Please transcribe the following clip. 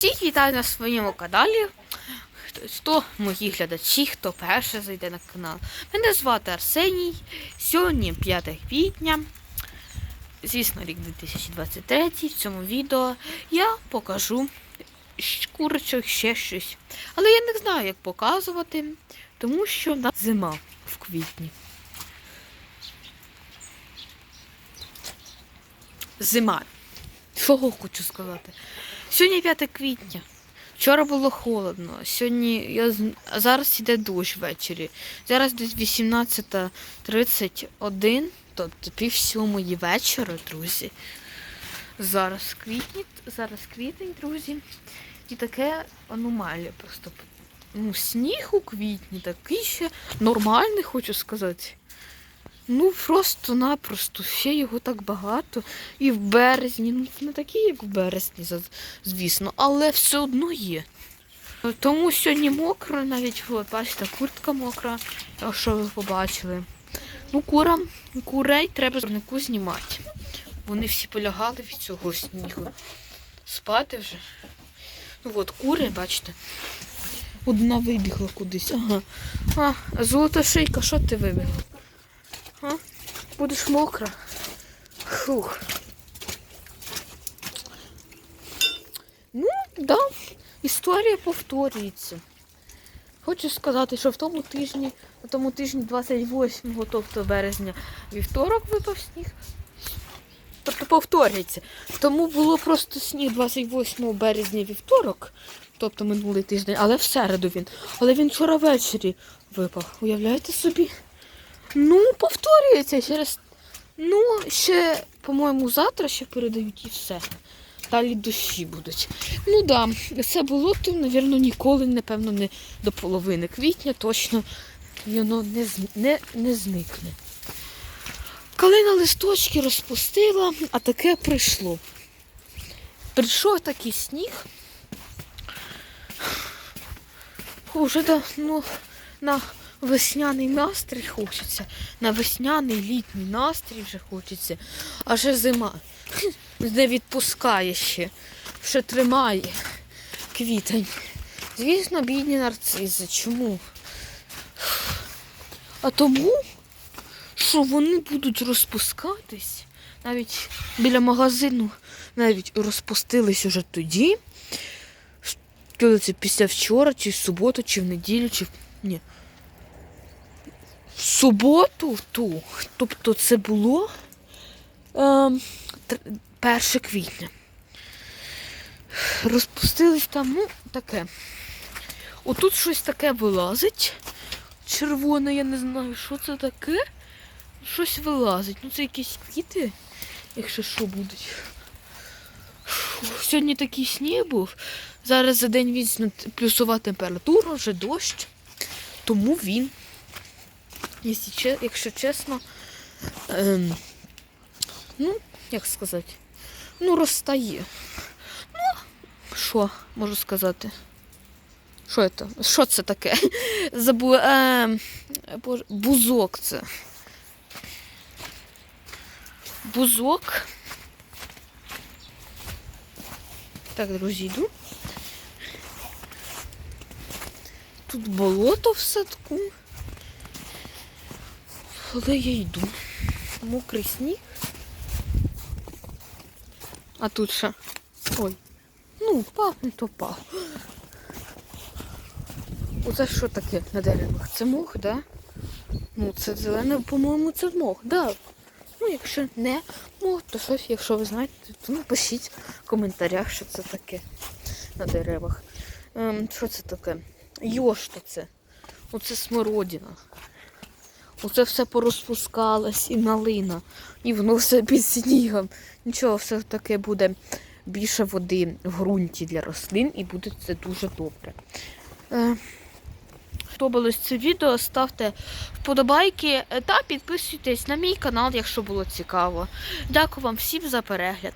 Всіх вітаю на своєму каналі. Хто- мої глядачі, хто перше зайде на канал. Мене звати Арсеній. Сьогодні 5 квітня. Звісно, рік 2023. В цьому відео я покажу курочок ще щось. Але я не знаю, як показувати, тому що в нас зима в квітні. Зима. Що хочу сказати? Сьогодні 5 квітня. Вчора було холодно. Сьогодні я зараз йде дощ ввечері. Зараз десь 18.31, тобто пів сьомої вечора, друзі. Зараз квітні, зараз квітень, друзі. І таке аномалія просто. Ну, сніг у квітні такий ще нормальний, хочу сказати. Ну, просто-напросто, ще його так багато. І в березні, ну не такі, як в березні, звісно, але все одно є. Тому сьогодні мокро, навіть бачите, куртка мокра, якщо ви побачили. Ну, курам, курей треба з знімати. Вони всі полягали від цього снігу. Спати вже. Ну от, кури, бачите. Одна вибігла кудись. Ага. А, золота шийка, що ти вибігла? Будеш мокра. Фух. Ну, да, історія повторюється. Хочу сказати, що в тому тижні, на тому тижні 28, тобто березня, вівторок випав сніг. Тобто повторюється. Тому було просто сніг 28 березня вівторок, тобто минулий тиждень, але в середу він. Але він вчора ввечері випав. Уявляєте собі? Ну, повторюється через. Ну, ще, по-моєму, завтра ще передають і все. Далі дощі будуть. Ну да, це було то, напевно, ніколи, напевно, не до половини квітня точно воно не, не, не зникне. Калина листочки розпустила, а таке прийшло. Прийшов такий сніг. Уже да, ну, на весняний настрій хочеться. На весняний літній настрій вже хочеться. А ще зима. Не відпускає ще. Ще тримає квітень. Звісно, бідні нарцизи. Чому? А тому, що вони будуть розпускатись. Навіть біля магазину навіть розпустились уже тоді. Коли це після вчора, чи в суботу, чи в неділю, чи. Ні. В суботу ту. Тобто це було ем, тр- 1 квітня. Розпустились там, ну, таке. Отут щось таке вилазить. Червоне, я не знаю, що це таке. Щось вилазить. Ну це якісь квіти, якщо що будуть. Сьогодні такий сніг був. Зараз за день візьме плюсова температура, вже дощ. Тому він, якщо, чесно, ем, ну, як сказати, ну, розтає. Ну, що можу сказати? Що це? Що це таке? Забула. Ем, боже, бузок це. Бузок. Так, друзі, йду. Тут болото в садку. Але я йду. Мокрий сніг. А тут що? Ой. Ну, впав, не то впав. Оце що таке на деревах? Це мох, да? Ну, це зелене, по-моєму, це мох, да. Ну, якщо не мох, то щось, якщо ви знаєте, то напишіть в коментарях, що це таке на деревах. Ем, що це таке? Йош то це. Оце смородина. Оце все порозпускалось і малина. І воно все під снігом. Нічого, все таке буде більше води в ґрунті для рослин і буде це дуже добре. Е, Сподобалось це відео, ставте вподобайки та підписуйтесь на мій канал, якщо було цікаво. Дякую вам всім за перегляд.